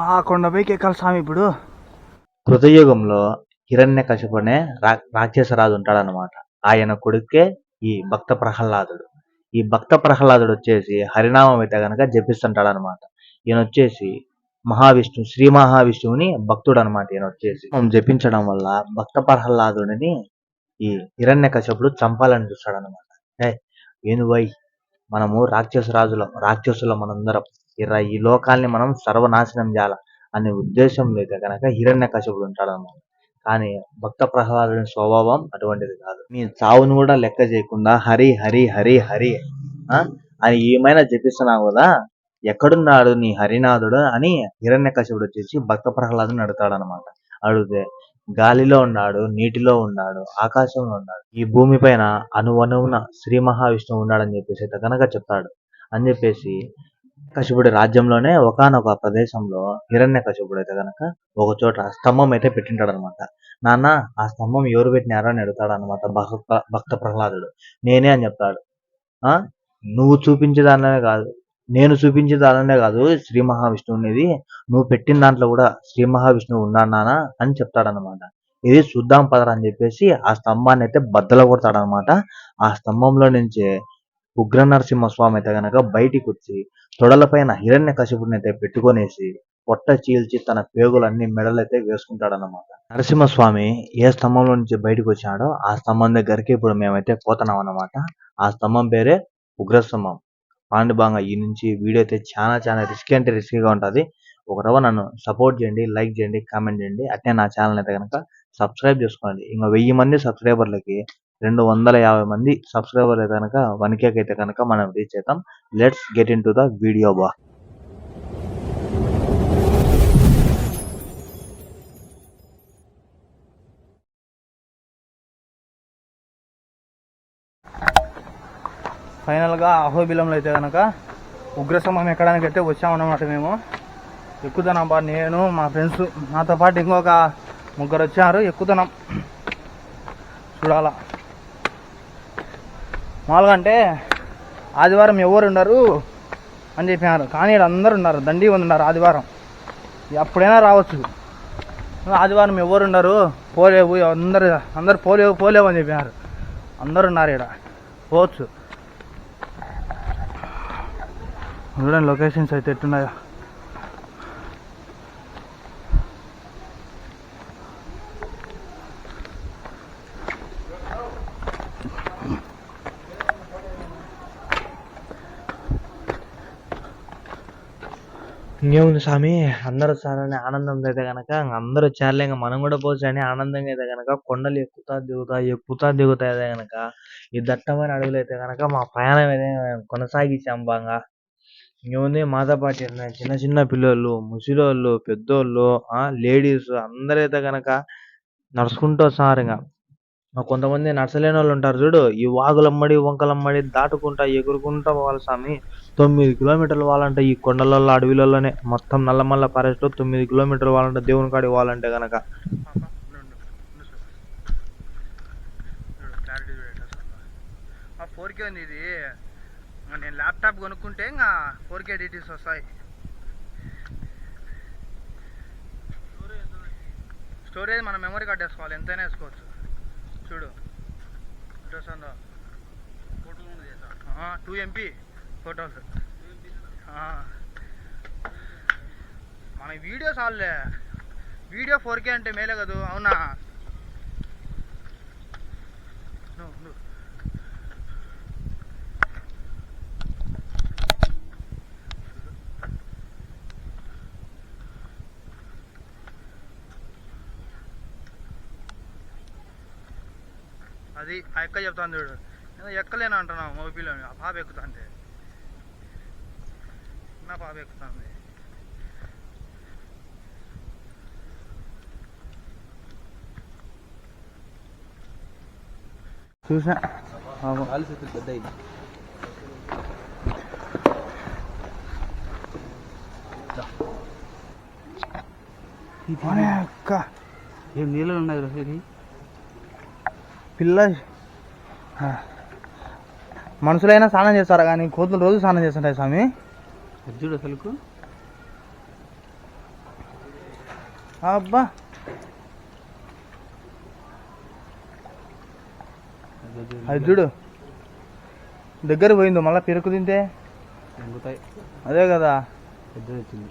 ఆ కొండపైకి ఎక్కాలి స్వామి ఇప్పుడు. కృతయుగంలో హిరణ్య కశిపునే రాక్షసరాజు ఉంటాడనమాట ఆయన కొడుకే ఈ భక్త ప్రహ్లాదుడు. ఈ భక్త ప్రహ్లాదుడు వచ్చేసి హరినామం అయితే గనక జపిస్తుంటాడు అనమాట ఈయన వచ్చేసి మహావిష్ణు శ్రీ మహావిష్ణువుని భక్తుడు అనమాట ఈయన వచ్చేసి. జపించడం వల్ల భక్త ప్రహ్లాదుడిని ఈ హిరణ్య కశ్యపుడు చంపాలని చూస్తాడు అనమాట ఏను వై మనము రాక్షసరాజులం రాక్షసులం మనందరం. ఇరా ఈ లోకాల్ని మనం సర్వనాశనం చేయాల అనే ఉద్దేశం లేక కనుక హిరణ్య కశ్యపుడు ఉంటాడు అనమాట కానీ భక్త ప్రహ్లాదుని స్వభావం అటువంటిది కాదు. నీ చావును కూడా లెక్క చేయకుండా హరి హరి హరి హరి ఆ? అని ఏమైనా జపిస్తున్నావు కదా ఎక్కడున్నాడు నీ హరినాథుడు అని హిరణ్య కశ్యపుడు వచ్చేసి భక్త ప్రహ్లాదుని అడుగుతాడు అనమాట అడిగితే గాలిలో ఉన్నాడు నీటిలో ఉన్నాడు ఆకాశంలో ఉన్నాడు ఈ భూమి పైన అనువనువున శ్రీ మహావిష్ణువు ఉన్నాడని చెప్పేసి అయితే కనుక చెప్తాడు. అని చెప్పేసి కశిపుడి రాజ్యంలోనే ఒకానొక ప్రదేశంలో హిరణ్య కశిపుడు అయితే గనక ఒక చోట స్తంభం అయితే పెట్టింటాడు అనమాట నాన్న ఆ స్తంభం ఎవరు పెట్టినారో అని అడుగుతాడు అనమాట భక్త భక్త ప్రహ్లాదుడు. నేనే అని చెప్తాడు. ఆ? నువ్వు చూపించేదాననే కాదు. నేను చూపించే దానినే కాదు శ్రీ మహావిష్ణువునిది నువ్వు పెట్టిన దాంట్లో కూడా శ్రీ మహావిష్ణువు ఉన్నాడు నాన్న అని చెప్తాడనమాట. ఇది చూద్దాం పదరా అని చెప్పేసి ఆ స్తంభాన్ని అయితే బద్దలు కొడతాడనమాట ఆ స్తంభంలో నుంచే ఉగ్ర నరసింహస్వామి అయితే గనక బయటికి వచ్చి తొడలపైన హిరణ్య కశిపుడిని అయితే పెట్టుకొనేసి పొట్ట చీల్చి తన పేగులన్నీ మెడలైతే వేసుకుంటాడన్నమాట. నరసింహస్వామి ఏ స్తంభంలో నుంచి బయటకు వచ్చాడో ఆ స్తంభం దగ్గరికి ఇప్పుడు మేమైతే పోతున్నాం అన్నమాట ఆ స్తంభం పేరే ఉగ్రస్తంభం. పాండుబాంగ ఈ నుంచి వీడియో అయితే చాలా చాలా రిస్క్ అంటే రిస్కీగా ఉంటుంది. ఒక రవ్వ నన్ను సపోర్ట్ చేయండి లైక్ చేయండి కామెంట్ చేయండి. అట్నే నా ఛానల్ అయితే కనుక సబ్స్క్రైబ్ చేసుకోండి. ఇంకా వెయ్యి మంది సబ్స్క్రైబర్లకి రెండు వందల యాభై మంది సబ్స్క్రైబర్ అయితే కనుక వన్ కేక్ అయితే కనుక మనం రీచ్ అవుతాం. Let's get in to the video బా ఫైనల్గా అహోబిలంలో అయితే కనుక ఉగ్రసంహం ఎక్కడానికి అయితే వచ్చామన్నమాట మేము. ఎక్కుతున్నాం బా నేను మా ఫ్రెండ్స్ నాతో పాటు ఇంకొక ముగ్గురు వచ్చారు ఎక్కుతున్నాం చూడాలా. మామూలుగా అంటే ఆదివారం ఎవరు ఉండరు అని చెప్పినారు. కానీ ఈడ అందరు ఉన్నారు. దండి ఉన్నారు ఆదివారం. ఎప్పుడైనా రావచ్చు. ఆదివారం ఎవరు ఉండరు. పోలేవు. అందరు అందరు పోలేవు పోలేవు అని చెప్పినారు. అందరు ఉన్నారు ఇక్కడ పోవచ్చు. చూడండి లొకేషన్స్ అయితే ఎట్టున్నాయో ఇంకేముంది స్వామి అందరూ వచ్చారని ఆనందంతో అయితే కనుక అందరూ వచ్చారులే ఇంకా మనం కూడా పోవచ్చు అని ఆనందంగా అయితే కనుక కొండలు ఎక్కుతా దిగుతా ఎక్కుతా దిగుతా అయితే కనుక ఈ దట్టమైన అడవులు అయితే కనుక మా ప్రయాణం అయితే కొనసాగించాం బాగా. ఇంకేముంది మాతో పాటు చిన్న చిన్న పిల్లలు ముసిలోళ్ళు పెద్దోళ్ళు ఆ లేడీస్ అందరైతే కనుక నడుచుకుంటూ వస్తున్నారు ఇంకా. కొంతమంది నడసలేని వాళ్ళు ఉంటారు చూడు. ఈ వాగులమ్మడి వంకలమ్మడి దాటుకుంటా ఎగురుకుంటా పోవాలి స్వామి. తొమ్మిది కిలోమీటర్లు వాళ్ళంటే ఈ కొండలలో అడవిలలోనే మొత్తం నల్లమల్ల ఫారెస్ట్ తొమ్మిది కిలోమీటర్లు వాళ్ళంటే దేవుని కాడికి పోవాలంటే గనక. ఫోర్ కే ఉంది ఇది. నేను ల్యాప్టాప్ కొనుక్కుంటే ఇంకా ఫోర్ కే డీటెయిల్స్ వస్తాయి. స్టోరేజ్ మన మెమరీ కార్డ్ వేసుకోవాలి. ఎంతైనా వేసుకోవచ్చు. చూడు. అడ్రస్ ఉందో? Two MP photos. మన వీడియో చాలులే వీడియో ఫోర్ కే అంటే మేలే కదా. అవునా? నువ్వు నువ్వు. అది ఆ ఎక్క చెప్తాను చూడు. ఏదో ఎక్కలేను అంటున్నావు మోబీలో ఆ పాప ఎక్కుతాంది. నా పాప ఎక్కుతాంది. చూసా? అక్క. ఏం నీళ్ళు ఉన్నాయి రా ఇది పిల్ల. మనుషులైనా స్నానం చేస్తారా? కానీ కోతులు రోజు స్నానం చేస్తుంటాయి స్వామి. చూడు అసలుకు. అబ్బా. అది చూడు. దగ్గర పోయిందో మళ్ళీ పెరుకు తింటే? అదే కదా. వచ్చింది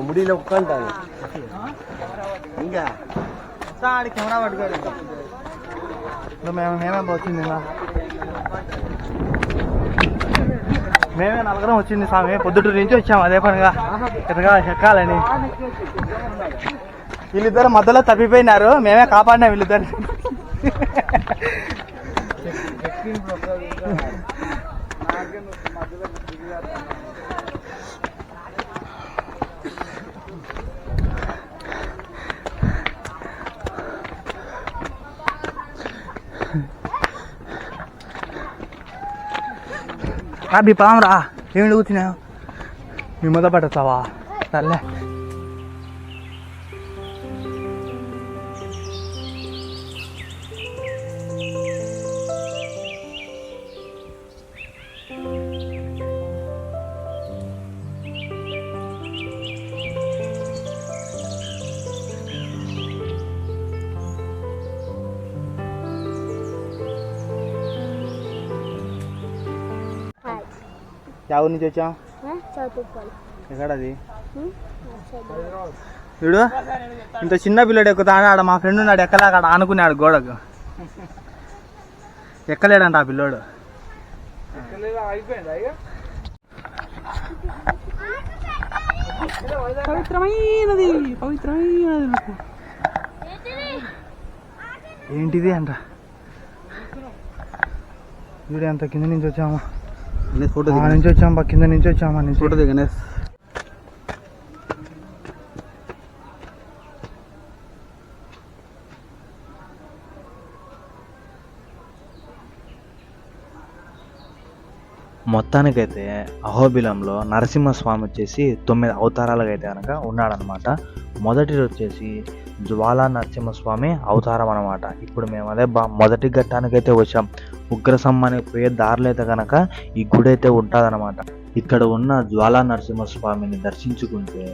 ముడిలో ఇప్పుడు మేము మేమే వచ్చింది ఇలా మేమే నలుగురం వచ్చింది స్వామి. పొద్దుటూరు నుంచి వచ్చాము అదే పనిగా. ఎరగా చెక్కాలని. వీళ్ళిద్దరు మధ్యలో తప్పిపోయినారు. మేమే కాపాడినాం వీళ్ళిద్దరు అబ్బి పాము రా ఏమి అడుగుతున్నావు? మీ మొద పడతావా సర్లే ఎవరి నుంచి వచ్చాం చదువుకోవాలి. ఎక్కడది? చూడు ఇంత చిన్న పిల్లడు ఎక్కుతాడు ఆడ మా ఫ్రెండ్ ఉన్నాడు ఎక్కలేక ఆడ ఆనుకున్నాడు గోడకు. ఎక్కలేడంట ఆ పిల్లోడు. పవిత్రమైనది పవిత్రమైనది నాకు. ఏంటిది అంట? చూడు ఎంత కింద నుంచి వచ్చామా. ఫోటో వచ్చామా కింద నుంచి వచ్చామా నుంచి. ఫోటో దిగనే మొత్తానికైతే అహోబిలంలో నరసింహస్వామి వచ్చేసి తొమ్మిది అవతారాలుగా అయితే కనుక ఉన్నాడనమాట మొదటిది వచ్చేసి జ్వాలా నరసింహస్వామి అవతారం అనమాట ఇప్పుడు మేము అదే బా మొదటి ఘట్టానికైతే వచ్చాం. ఉగ్రసమ్మానికి పోయే దారిలో అయితే కనుక ఈ గుడి అయితే ఉంటుందన్నమాట. ఇక్కడ ఉన్న జ్వాలా నరసింహస్వామిని దర్శించుకుంటే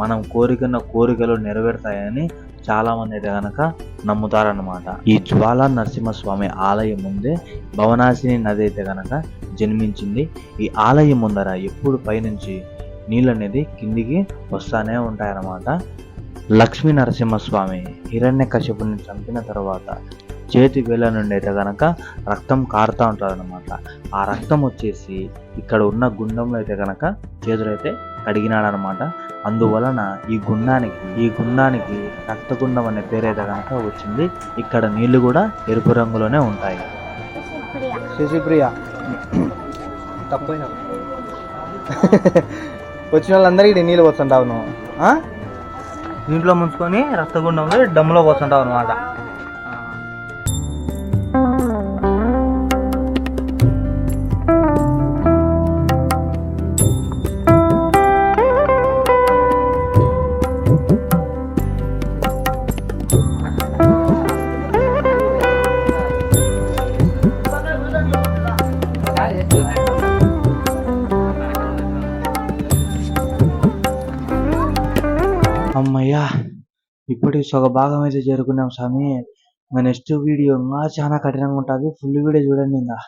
మనం కోరికన్న కోరికలు నెరవేరుతాయని చాలా మంది అయితే కనుక నమ్ముతారనమాట ఈ జ్వాలా నరసింహస్వామి ఆలయం ముందే భవనాశిని నది అయితే కనుక జన్మించింది. ఈ ఆలయం ముందర ఎప్పుడు పైనుంచి నీళ్ళు అనేది కిందికి వస్తానే ఉంటాయన్నమాట. లక్ష్మీ నరసింహస్వామి హిరణ్య కశ్యపుని చంపిన తర్వాత చేతి వేల నుండి అయితే కనుక రక్తం కారుతూ ఉంటుంది అనమాట ఆ రక్తం వచ్చేసి ఇక్కడ ఉన్న గుండంలో అయితే కనుక చేతులైతే కడిగినాడనమాట అందువలన ఈ గుండానికి ఈ గుండానికి రక్తగుండం అనే పేరైతే కనుక వచ్చింది. ఇక్కడ నీళ్ళు కూడా ఎరుపు రంగులోనే ఉంటాయి. శశిప్రియ. తప్పైన. వచ్చిన వాళ్ళందరికీ నీళ్ళు పోతుంటావు నువ్వు దీంట్లో ముంచుకొని రక్తగుండంలో డమ్ములో పోతుంటాం అనమాట అమ్మయ్యా ఇప్పటికి సగ భాగం అయితే చేరుకున్నాం స్వామి. ఇంకా నెక్స్ట్ వీడియో ఇంకా చాలా కఠినంగా ఉంటుంది. ఫుల్ వీడియో చూడండి ఇంకా.